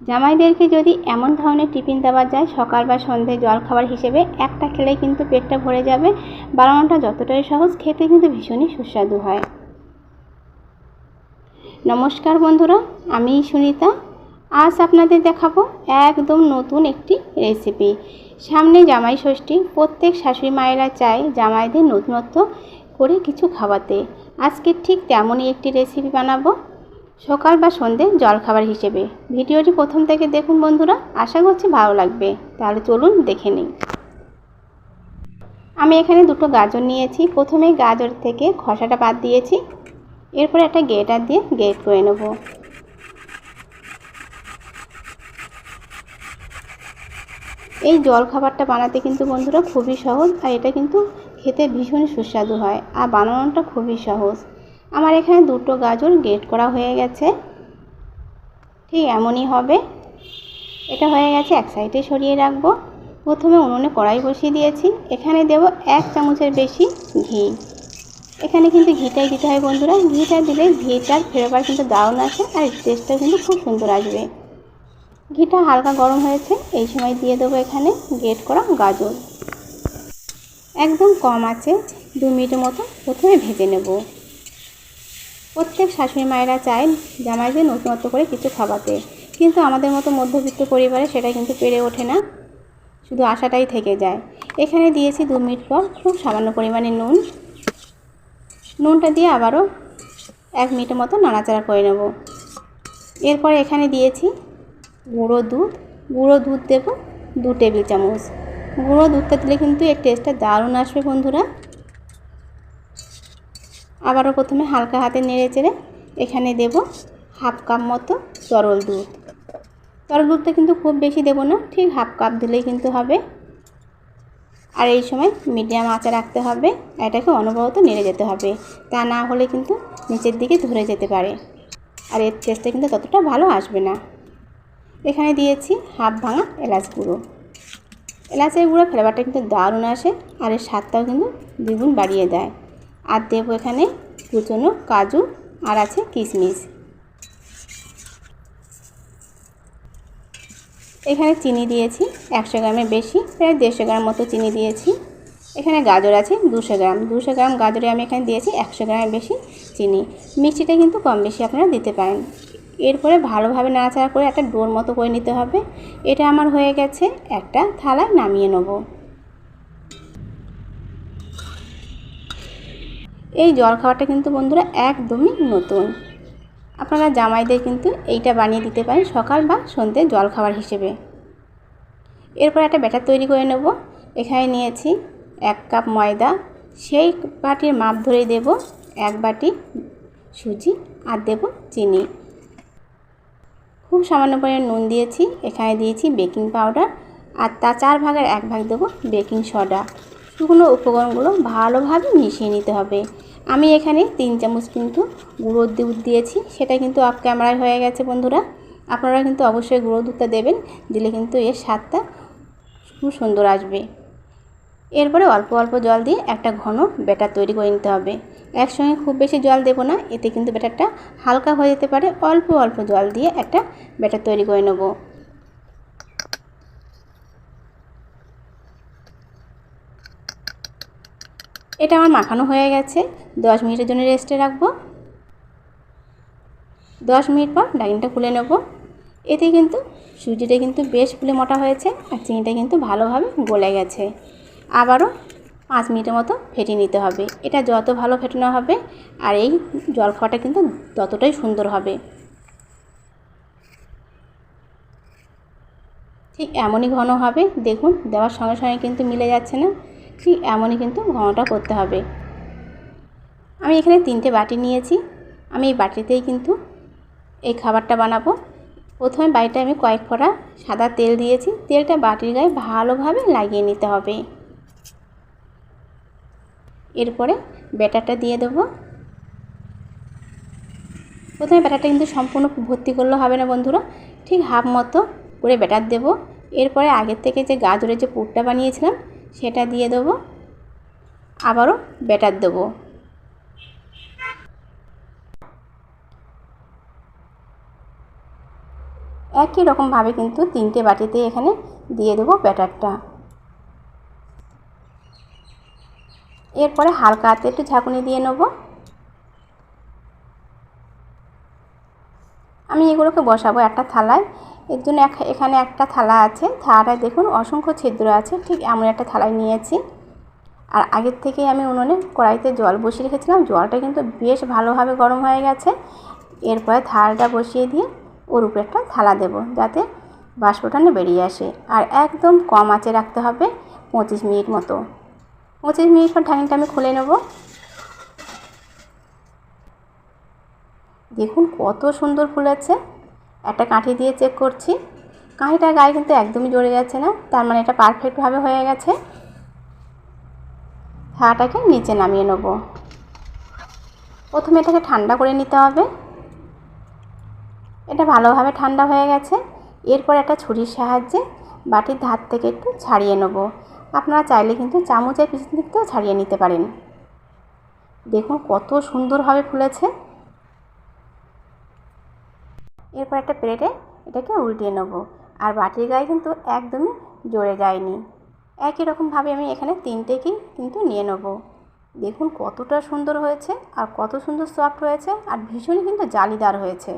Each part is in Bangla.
জামাইদেরকে যদি এমন ধরনের টিফিন দেওয়া যায়, সকাল বা সন্ধে জলখাবার হিসেবে একটা খেলে কিন্তু পেটটা ভরে যাবে। বানানোটা যতটাই সহজ, খেতে কিন্তু ভীষণই সুস্বাদু হয়। নমস্কার বন্ধুরা, আমি সুনিতা। আজ আপনাদের দেখাবো একদম নতুন একটি রেসিপি। সামনে জামাই ষষ্ঠী, প্রত্যেক শাশুড়ি মায়েরা চায় জামাইদের নতুনত্ব করে কিছু খাওয়াতে। আজকে ঠিক তেমনই একটি রেসিপি বানাবো। সকাল বা সন্ধে জলখাবার হিসেবে। ভিডিওটি প্রথম থেকে দেখুন বন্ধুরা, আশা করছি ভালো লাগবে। তাহলে চলুন দেখে নিই। আমি এখানে দুটো গাজর নিয়েছি। প্রথমে গাজর থেকে খসাটা বাদ দিয়েছি। এরপরে একটা গেটার দিয়ে গেট করে নেব। এই জল খাবারটা বানাতে কিন্তু বন্ধুরা খুবই সহজ, আর এটা কিন্তু খেতে ভীষণ সুস্বাদু হয়, আর বানানোটা খুবই সহজ। আমার এখানে দুটো গাজর গ্রেট করা হয়ে গেছে। ঠিক এমনই হবে। এটা হয়ে গেছে এক সাইডে সরিয়ে রাখব। প্রথমে উনুনে কড়াই বসিয়ে দিয়েছি। এখানে দেব এক চামচের বেশি ঘি। এখানে কিন্তু ঘিটাই দিতে হয় বন্ধুরা। ঘিটা দিলে ঘিটার ফ্লেভার কিন্তু দারুণ আসে আর টেস্টটা কিন্তু খুব সুন্দর আসবে। ঘিটা হালকা গরম হয়েছে। এই সময় দিয়ে দেবো এখানে গ্রেট করা গাজর। একদম কম আছে। দু মিনিটের মতো প্রথমে ভেজে নেব। প্রত্যেক শাশুড়ি মায়েরা চায় জামাইদের নতুনত্ব করে কিছু খাওয়াতে। কিন্তু আমাদের মতো মধ্যবিত্ত পরিবারে সেটা কিন্তু পেরে ওঠে না। শুধু আশাটাই থেকে যায়। এখানে দিয়েছি দু মিনিট পর খুব সামান্য পরিমাণে নুন। নুনটা দিয়ে আবারও এক মিনিটের মতো নাড়াচাড়া করে নেব। এরপর এখানে দিয়েছি গুঁড়ো দুধ। গুঁড়ো দুধ দেবো দু টেবিল চামচ। গুঁড়ো দুধটা দিলে কিন্তু এর টেস্টটা দারুণ আসবে বন্ধুরা। আবারও প্রথমে হালকা হাতে নেড়ে চেড়ে এখানে দেব হাফ কাপ মতো তরল দুধ। তরল দুধটা কিন্তু খুব বেশি দেবো না, ঠিক হাফ কাপ দিলেই কিন্তু হবে। আর এই সময় মিডিয়াম আঁচে রাখতে হবে এটাকে অনবরত নেড়ে যেতে হবে। তা না হলে কিন্তু নিচের দিকে ধরে যেতে পারে। আর এর টেস্টটা কিন্তু ততটা ভালো আসবে না। এখানে দিয়েছি হাফ ভাঙা এলাচ গুঁড়ো। এলাচের গুঁড়ো ফ্লেভারটা কিন্তু দারুণ আসে, আর এর স্বাদটাও কিন্তু দ্বিগুণ বাড়িয়ে দেয়। আর দেবো এখানে কুচনো কাজু আর আছে কিশমিশ। এখানে চিনি দিয়েছি একশো গ্রামের বেশি, প্রায় দেড়শো গ্রাম মতো চিনি দিয়েছি। এখানে গাজর আছে দুশো গ্রাম দুশো গ্রাম গাজরে আমি এখানে দিয়েছি একশো গ্রামের বেশি চিনি। মিষ্টিটা কিন্তু কম বেশি আপনারা দিতে পারেন। এরপরে ভালোভাবে নাড়াচাড়া করে একটা ডোর মতো করে নিতে হবে। এটা আমার হয়ে গেছে একটা থালায় নামিয়ে নেব। এই জল খাওয়াটা কিন্তু বন্ধুরা একদমই নতুন। আপনারা জামাইদের কিন্তু এইটা বানিয়ে দিতে পারেন সকাল বা সন্ধ্যে জল খাবার হিসেবে। এরপর একটা ব্যাটার তৈরি করে নেব। এখানে নিয়েছি এক কাপ ময়দা। সেই বাটির মাপ ধরে দেব এক বাটি সুজি আর দেব চিনি। খুব সামান্য পরিমাণ নুন দিয়েছি। এখানে দিয়েছি বেকিং পাউডার। আর তা চার ভাগের এক ভাগ দেবো বেকিং সোডা। শুকনো উপকরণগুলো ভালোভাবে মিশিয়ে নিতে হবে। আমি এখানে তিন চামচ কিন্তু গুঁড়ো দুধ দিয়েছি, সেটা কিন্তু অফ ক্যামেরায় হয়ে গেছে বন্ধুরা। আপনারা কিন্তু অবশ্যই গুঁড়ো দুধটা দেবেন, দিলে কিন্তু এর স্বাদটা খুব সুন্দর আসবে। এরপরে অল্প অল্প জল দিয়ে একটা ঘন ব্যাটার তৈরি করে নিতে হবে। একসঙ্গে খুব বেশি জল দেবো না, এতে কিন্তু ব্যাটারটা হালকা হয়ে যেতে পারে। অল্প অল্প জল দিয়ে একটা ব্যাটার তৈরি করে নেব। এটা আমার মাখানো হয়ে গেছে। দশ মিনিটের জন্য রেস্টে রাখব। দশ মিনিট পর ডাইনিংটা খুলে নেব। এতে কিন্তু সুজিটা কিন্তু বেশ ফুলে মোটা হয়েছে আর চিনিটা কিন্তু ভালোভাবে গলে গেছে। আবারও পাঁচ মিনিটের মতো ফেটিয়ে নিতে হবে। এটা যত ভালো ফেটানো হবে আর এই জল খাওয়াটা কিন্তু ততটাই সুন্দর হবে। ঠিক এমনই ঘন হবে। দেখুন, দেওয়ার সঙ্গে সঙ্গে কিন্তু মিলে যাচ্ছে না। ঠিক এমনই কিন্তু ঘনটা করতে হবে। আমি এখানে তিনটে বাটি নিয়েছি। আমি এই বাটিতেই কিন্তু এই খাবারটা বানাবো। প্রথমে বাটিতে আমি কয়েক ফোঁটা সাদা তেল দিয়েছি। তেলটা বাটির গায়ে ভালোভাবে লাগিয়ে নিতে হবে। এরপরে ব্যাটারটা দিয়ে দেবো। প্রথমে ব্যাটারটা কিন্তু সম্পূর্ণ ভর্তি করলে হবে না বন্ধুরা। ঠিক হাফ মতো করে ব্যাটার দেবো। এরপরে আগের থেকে যে গাজরের যে পুরটা বানিয়েছিলাম সেটা দিয়ে দেবো। আবারও ব্যাটার দেবো। একই রকমভাবে কিন্তু তিনটে বাটিতে এখানে দিয়ে দেবো ব্যাটারটা। এরপরে হালকা হাতে একটু ঝাঁকুনি দিয়ে নেব। আমি এগুলোকে বসাবো একটা থালায়। এর জন্য এখানে একটা থালা আছে। থালাটায় দেখুন অসংখ্য ছিদ্র আছে। ঠিক এমন একটা থালায় নিয়েছি। আর আগের থেকেই আমি উনুনে কড়াইতে জল বসিয়ে রেখেছিলাম। জলটা কিন্তু বেশ ভালোভাবে গরম হয়ে গেছে। এরপরে থালাটা বসিয়ে দিয়ে ওর উপরে একটা থালা দেব, যাতে বাষ্পটানে বেরিয়ে আসে। আর একদম কম আঁচে রাখতে হবে, পঁচিশ মিনিট মতো। পঁচিশ মিনিট পর ঢাকনিটা আমি খুলে নেব। দেখুন কত সুন্দর ফুলেছে। একটা কাঠি দিয়ে চেক করছি। কাঠিটার গায়ে কিন্তু একদমই জড়ে যাচ্ছে না, তার মানে এটা পারফেক্টভাবে হয়ে গেছে। থালাটাকে নিচে নামিয়ে নেব। প্রথমে এটাকে ঠান্ডা করে নিতে হবে। এটা ভালোভাবে ঠান্ডা হয়ে গেছে। এরপর একটা ছুরির সাহায্যে বাটির ধার থেকে একটু ছাড়িয়ে নেব। আপনারা চাইলে কিন্তু চামচের পিছন দিকটাও ছাড়িয়ে নিতে পারেন। দেখুন কত সুন্দরভাবে ফুলেছে। এরপর একটা প্লেটে এটাকে উল্টিয়ে নেব। আর বাটির গায়ে কিন্তু একদমই জড়ে যায়নি। একই রকমভাবে আমি এখানে তিনটেকেই কিন্তু নিয়ে নেব। দেখুন কতটা সুন্দর হয়েছে আর কত সুন্দর সফট হয়েছে আর ভীষণই কিন্তু জালিদার হয়েছে।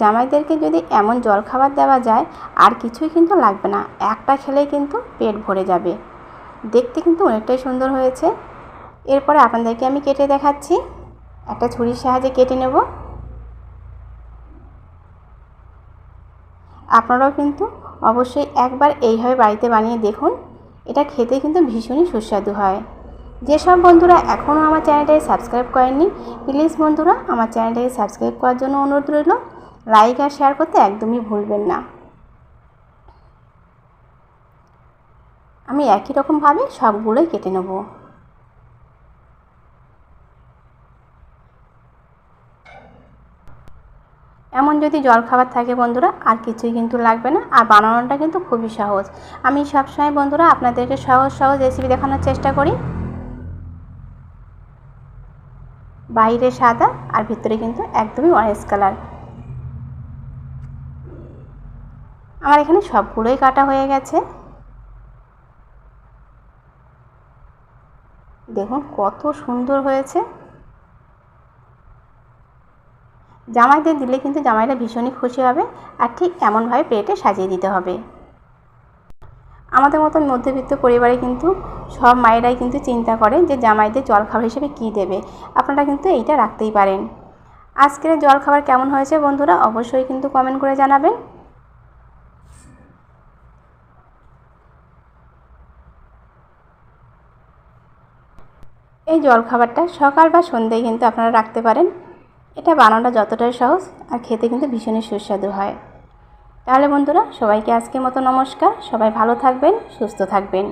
জামাইদেরকে যদি এমন জল খাবার দেওয়া যায়, আর কিছুই কিন্তু লাগবে না, একটা খেলেই কিন্তু পেট ভরে যাবে। দেখতে কিন্তু অনেকটাই সুন্দর হয়েছে। এরপরে আপনাদেরকে আমি কেটে দেখাচ্ছি। একটা ছুরির সাহায্যে কেটে নেব। আপনারাও কিন্তু অবশ্যই একবার এইভাবে বাড়িতে বানিয়ে দেখুন। এটা খেতে কিন্তু ভীষণই সুস্বাদু হয়। যেসব বন্ধুরা এখনও আমার চ্যানেলটাকে সাবস্ক্রাইব করেননি, প্লিজ বন্ধুরা আমার চ্যানেলটাকে সাবস্ক্রাইব করার জন্য অনুরোধ রইল। লাইক আর শেয়ার করতে একদমই ভুলবেন না। আমি একই রকমভাবে সবগুলোই কেটে নেব এমন যদি জল খাবার থাকে বন্ধুরা, আর কিছুই কিন্তু লাগবে না। আর বানানোটা কিন্তু খুবই সহজ। আমি সবসময় বন্ধুরা আপনাদেরকে সহজ সহজ রেসিপি দেখানোর চেষ্টা করি। বাইরে সাদা, আর ভিতরে কিন্তু একদমই অরেঞ্জ কালার আমার এখানে সবগুলোই কাটা হয়ে গেছে। দেখুন কত সুন্দর হয়েছে। জামাইদের দিলে কিন্তু জামাইরা ভীষণই খুশি হবে আর ঠিক এমনভাবে প্লেটে সাজিয়ে দিতে হবে। আমাদের মতন মধ্যবিত্ত পরিবারে কিন্তু সব মায়েরাই কিন্তু চিন্তা করে যে জামাইদের জলখাবার হিসেবে কী দেবে। আপনারা কিন্তু এইটা রাখতেই পারেন। আজকের জলখাবার কেমন হয়েছে বন্ধুরা অবশ্যই কিন্তু কমেন্ট করে জানাবেন। এই জলখাবারটা সকাল বা সন্ধ্যায় কিন্তু আপনারা রাখতে পারেন। এটা বানানোটা যতটাই সহজ আর খেতে কিন্তু ভীষণই সুস্বাদু হয়। তাহলে বন্ধুরা, সবাইকে আজকের মতো নমস্কার। সবাই ভালো থাকবেন, সুস্থ থাকবেন।